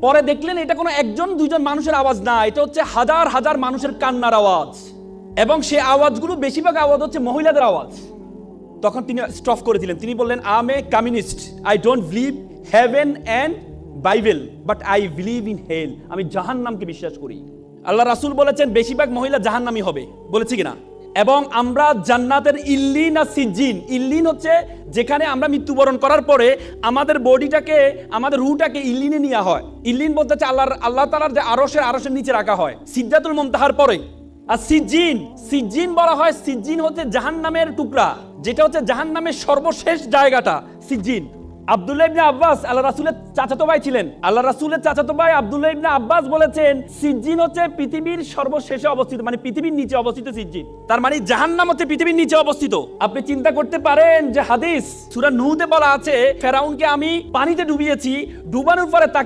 পরে দেখলেন এটা কোনো একজন, দুইজন মানুষের আওয়াজ না, এটা হচ্ছে হাজার হাজার মানুষের কান্নার আওয়াজ। এবং সে আওয়াজগুলো বেশিরভাগ আওয়াজ হচ্ছে মহিলাদের আওয়াজ। তখন তিনি স্টপ করে দিলেন। তিনি বললেন I'm a communist I don't believe heaven and Bible but I believe in hell আমি জাহান্নামকে বিশ্বাস করি। আল্লাহ রাসূল বলেছেন, বেশিরভাগ মহিলা জাহান্নামী হবে। বলেছি কিনা? এবং আমরা জান্নাতের ইল্লিন আর সিজ্জিন। ইল্লিন হচ্ছে যেখানে আমরা মৃত্যুবরণ করার পরে আমাদের বডিটাকে, আমাদের রুটাকে ইল্লিনে নেওয়া হয়। ইল্লিন বলতে হচ্ছে আল্লাহর, আল্লাহ তালার যে আরসের আরসের নিচে রাখা হয়। সিদ্ধাতুল মুমতাহার পরে। আর সিজিন সিজিন বলা হয় সিজিন হচ্ছে জাহান্নামের টুকরা, যেটা হচ্ছে জাহান্নামের সর্বশেষ জায়গাটা সিজিন আব্দুল্লাহ ইবনে আব্বাস আল্লাহ রাসূলের চাচাতো ভাই ছিলেন। আল্লাহ রাসূলের চাচাতো ভাই আব্দুল্লাহ ইবনে আব্বাস বলেছেন, সিজ্জিন হচ্ছে পৃথিবীর সর্বশেষে অবস্থিত মানে পৃথিবীর নিচে অবস্থিত সিজ্জিন। তার মানে জাহান্নাম হচ্ছে পৃথিবীর নিচে অবস্থিত। আপনি চিন্তা করতে পারেন যে হাদিস, সূরা নূহতে বলা আছে, ফেরাউনকে আমি পানিতে ডুবিয়েছি, ডুবানোর পরে তাকে